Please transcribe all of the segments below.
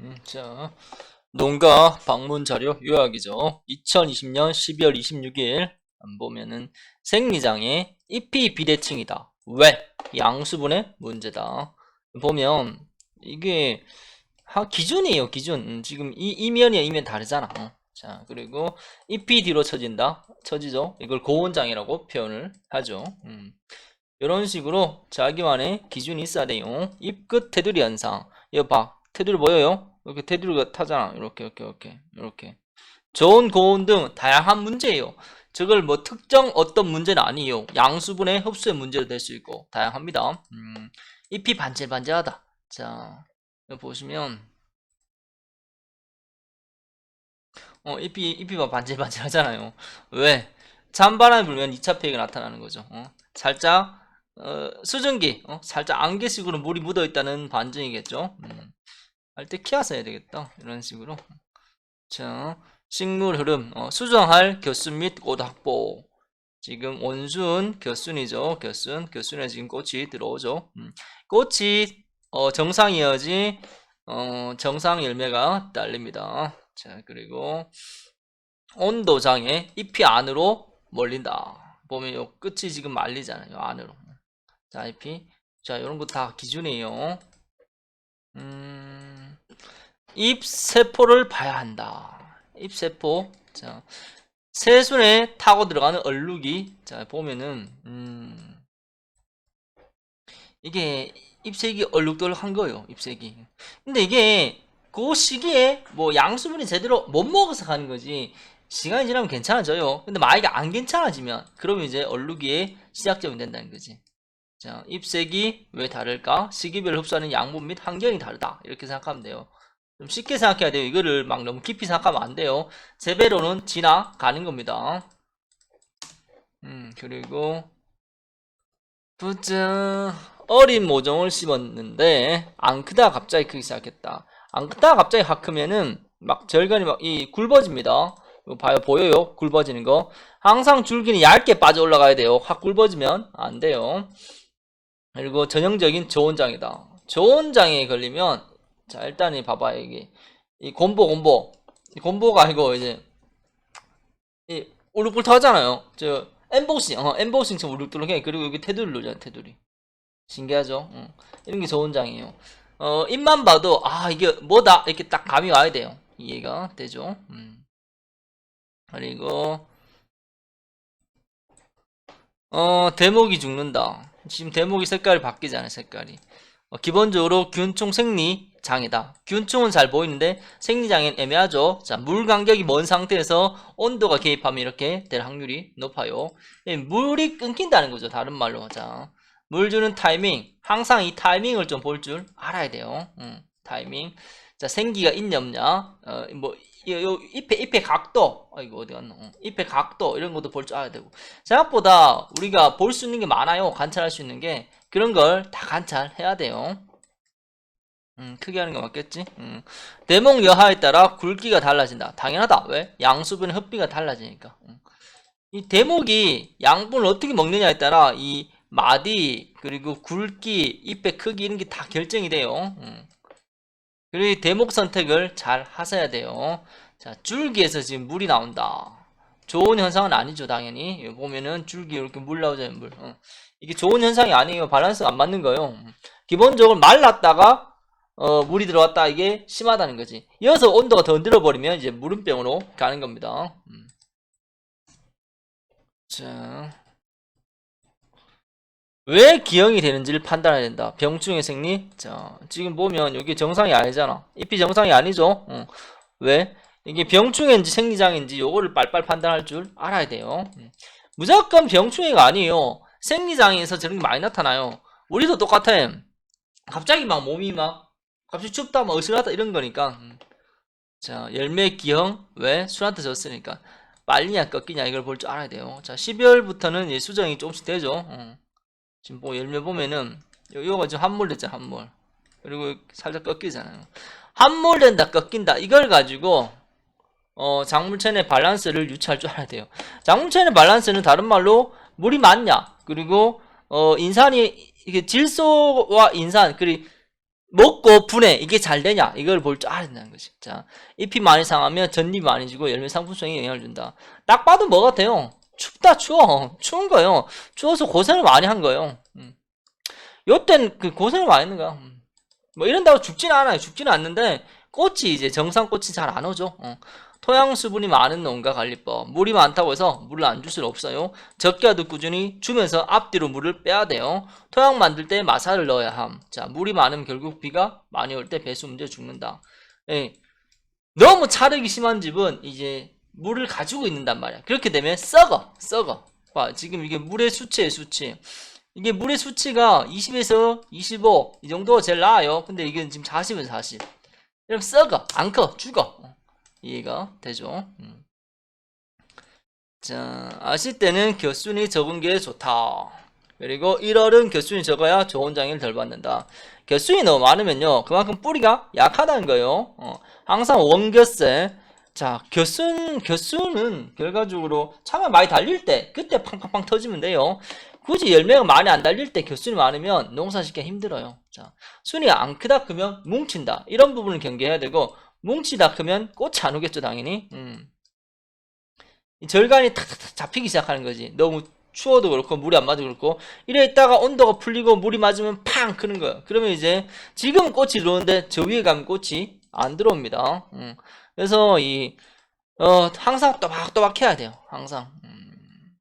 음, 자, 농가 방문 자료 요약이죠. 2020년 12월 26일 보면은 생리장애 잎이 비대칭이다. 왜? 양수분의 문제다. 보면 이게 하, 기준이에요, 기준. 음, 지금 이 이면이야 이면 다르잖아. 어. 자, 그리고 잎이 뒤로 처진다. 처지죠. 이걸 고온장애라고 표현을 하죠. 음. 이런 식으로 자기만의 기준이 있어야 돼요. 잎 끝 테두리 현상. 이거 봐. 테두리 보여요? 이렇게 테두리가 타잖아. 이렇게, 이렇게, 이렇게, 이렇게. 저온, 고온 등 다양한 문제예요. 저걸 뭐 특정 어떤 문제는 아니에요. 양수분의 흡수의 문제도 될 수 있고 다양합니다. 음, 잎이 반질반질하다. 자, 보시면 어, 잎이 잎이 막 반질반질하잖아요. 왜? 찬바람이 불면 2차 폐기가 나타나는 거죠. 어? 살짝 어, 수증기, 어? 살짝 안개식으로 물이 묻어 있다는 반증이겠죠. 음. 할 때 키워서 해야 되겠다. 이런 식으로. 자, 식물 흐름, 어, 수정할 겨순 및 꽃 확보. 지금 온순, 겨순이죠. 겨순, 겨순에 지금 꽃이 들어오죠. 음. 꽃이 어, 정상이어야지 어, 정상 열매가 딸립니다. 자, 그리고 온도 장애, 잎이 안으로 몰린다. 보면 요 끝이 지금 말리잖아요. 안으로. 자, 잎이. 자, 이런 거 다 기준이에요. 음, 잎 세포를 봐야 한다. 잎 세포. 자, 새순에 타고 들어가는 얼룩이 자 보면은 음, 이게 잎색이 얼룩덜룩한 거예요. 잎색이. 근데 이게 그 시기에 뭐 양수분이 제대로 못 먹어서 가는 거지. 시간이 지나면 괜찮아져요. 근데 만약에 안 괜찮아지면 그러면 이제 얼룩이 시작점이 된다는 거지. 자, 잎색이 왜 다를까? 시기별로 흡수하는 양분 및 환경이 다르다. 이렇게 생각하면 돼요. 좀 쉽게 생각해야 돼요. 이거를 막 너무 깊이 생각하면 안 돼요. 재배로는 지나가는 겁니다. 음, 그리고 보자. 어린 모종을 심었는데 안 크다 갑자기 크기 시작했다. 안 크다 갑자기 확 크면은 막 절간이 막 이 굵어집니다. 봐요 보여요 굵어지는 거. 항상 줄기는 얇게 빠져 올라가야 돼요. 확 굵어지면 안 돼요. 그리고 전형적인 저온장애다. 저온장애에 걸리면 자 일단 이 봐봐 이게 이 곰보 곰보 이 곰보가 아니고 이제 이 울룩불타 하잖아요. 저 엠보싱 어 엠보싱처럼 울룩들룩해. 그리고 여기 테두리 누르잖아 테두리. 신기하죠? 어. 이런 게 저온장애예요. 어 입만 봐도 아 이게 뭐다 이렇게 딱 감이 와야 돼요. 이해가 되죠? 음. 그리고 어 대목이 죽는다. 지금 대목이 색깔이 바뀌잖아요. 색깔이. 어, 기본적으로 균총 생리 장애다. 균총은 잘 보이는데 생리 장애는 애매하죠. 자, 물 간격이 먼 상태에서 온도가 개입하면 이렇게 될 확률이 높아요. 예, 물이 끊긴다는 거죠. 다른 말로. 자, 물 주는 타이밍. 항상 이 타이밍을 좀 볼 줄 알아야 돼요. 음, 타이밍. 자, 생기가 있냐 없냐. 어, 뭐 요, 요 잎의 잎의 각도. 아 이거 어디 갔노? 어, 잎의 각도 이런 것도 볼 줄 알아야 되고. 생각보다 우리가 볼 수 있는 게 많아요. 관찰할 수 있는 게 그런 걸 다 관찰해야 돼요. 음, 크게 하는 게 맞겠지? 음. 대목 여하에 따라 굵기가 달라진다. 당연하다. 왜? 양수분의 흡비가 달라지니까. 음. 이 대목이 양분을 어떻게 먹느냐에 따라 이 마디 그리고 굵기, 잎의 크기 이런 게 다 결정이 돼요. 음. 그리고 대목 선택을 잘 하셔야 돼요. 자, 줄기에서 지금 물이 나온다. 좋은 현상은 아니죠, 당연히. 여기 보면은 줄기 이렇게 물 나오잖아요, 물. 어. 이게 좋은 현상이 아니에요. 밸런스가 안 맞는 거예요. 기본적으로 말랐다가 어, 물이 들어왔다 이게 심하다는 거지. 이어서 온도가 더 늘어버리면 이제 물음병으로 가는 겁니다. 음. 자, 왜 기형이 되는지를 판단해야 된다. 병충해 생리. 자, 지금 보면 여기 정상이 아니잖아. 잎이 정상이 아니죠. 어. 왜? 이게 병충해인지 생리장인지 요거를 빨빨 판단할 줄 알아야 돼요. 음. 무조건 병충해가 아니에요. 생리장에서 저런 게 많이 나타나요. 우리도 똑같아. 갑자기 막 몸이 막 갑자기 춥다 막 으슬하다 이런 거니까. 음. 자, 열매 기형 왜? 술한테 졌으니까. 빨리냐 꺾이냐 이걸 볼 줄 알아야 돼요. 자, 12월부터는 이 수정이 조금씩 되죠. 어. 지금 뭐 열매 보면은 요- 요거 지금 함몰 됐잖아 함몰. 그리고 살짝 꺾이잖아요. 함몰 된다 꺾인다 이걸 가지고 어, 작물체내 밸런스를 유지할 줄 알아야 돼요. 작물체내 밸런스는 다른 말로 물이 많냐, 그리고 어, 인산이 이게 질소와 인산, 그리 먹고 분해 이게 잘 되냐 이걸 볼 줄 알아야 된다는 거지. 자, 잎이 많이 상하면 전잎이 많이 지고 열매 상품성에 영향을 준다. 딱 봐도 뭐 같아요? 춥다 추워 추운 거요. 추워서 고생을 많이 한 거예요. 음. 요땐 그 고생을 많이 했는 거야. 음. 뭐 이런다고 죽지는 않아요. 죽지는 않는데 꽃이 이제 정상 꽃이 잘 안 오죠. 어. 토양 수분이 많은 농가 관리법. 물이 많다고 해서 물을 안 줄 수는 없어요. 적게 하듯 꾸준히 주면서 앞뒤로 물을 빼야 돼요. 토양 만들 때 마사를 넣어야 함. 자, 물이 많으면 결국 비가 많이 올 때 배수 문제 죽는다. 예. 너무 차르기 심한 집은 이제 물을 가지고 있는단 말이야. 그렇게 되면 썩어, 썩어. 봐, 지금 이게 물의 수치예요, 수치. 이게 물의 수치가 20에서 25 이 정도가 제일 나아요. 근데 이게 지금 40은 40. 이러면 썩어, 안 커, 죽어. 이해가 되죠? 음. 자, 아실 때는 겨순이 적은 게 좋다. 그리고 1월은 겨순이 적어야 좋은 장애를 덜 받는다. 겨순이 너무 많으면요, 그만큼 뿌리가 약하다는 거예요. 어, 항상 원겨세. 자, 겨순, 겨순은 결과적으로 참외 많이 달릴 때, 그때 팡팡팡 터지면 돼요. 굳이 열매가 많이 안 달릴 때 겨순이 많으면 농사 짓기가 힘들어요. 자, 순이 안 크다 크면 뭉친다. 이런 부분을 경계해야 되고, 뭉치다 크면 꽃이 안 오겠죠, 당연히. 음. 이 절간이 탁탁탁 잡히기 시작하는 거지. 너무 추워도 그렇고 물이 안 맞아도 그렇고 이래 있다가 온도가 풀리고 물이 맞으면 팡 크는 거예요. 그러면 이제 지금 꽃이 들어오는데 저 위에 가면 꽃이 안 들어옵니다. 음. 그래서 이 어, 항상 또박또박 해야 돼요. 항상. 음.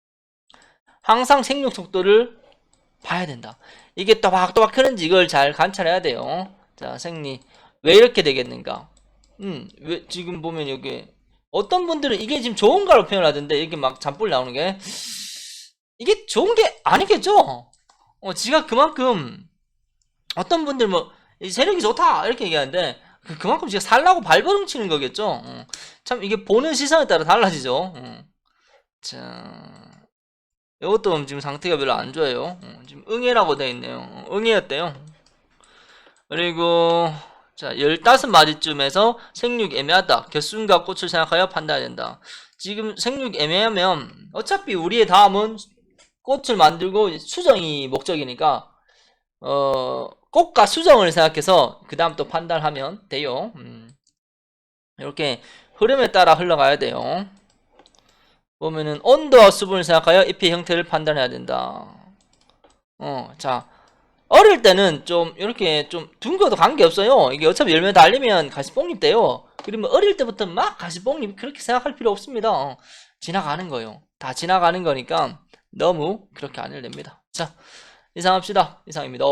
항상 생육 속도를 봐야 된다. 이게 또박또박 크는지 이걸 잘 관찰해야 돼요. 자, 생리. 왜 이렇게 되겠는가? 음, 왜 지금 보면 여기 어떤 분들은 이게 지금 좋은 가로 표현하던데 이게 막 잔불 나오는 게 이게 좋은 게 아니겠죠? 어, 지가 그만큼 어떤 분들 뭐이 세력이 좋다 이렇게 얘기하는데 그- 그만큼 지가 살라고 발버둥 치는 거겠죠? 어, 참 이게 보는 시선에 따라 달라지죠. 어. 자, 이것도 지금 상태가 별로 안 좋아요. 어, 지금 응애라고 되어 있네요. 어, 응애였대요. 그리고 자, 15마디쯤에서 생육 애매하다. 겨순과 꽃을 생각하여 판단해야 된다. 지금 생육 애매하면 어차피 우리의 다음은 꽃을 만들고 수정이 목적이니까 어, 꽃과 수정을 생각해서 그 다음 또 판단하면 돼요. 음. 이렇게 흐름에 따라 흘러가야 돼요. 보면은 온도와 수분을 생각하여 잎의 형태를 판단해야 된다. 어, 자, 어릴 때는 좀 이렇게 좀 둥겨도 관계없어요. 이게 어차피 열매 달리면 가시뽕잎 돼요. 그러면 어릴 때부터 막 가시뽕잎 그렇게 생각할 필요 없습니다. 어, 지나가는 거요. 다 지나가는 거니까 너무 그렇게 안 해도 됩니다. 자, 이상합시다. 이상입니다.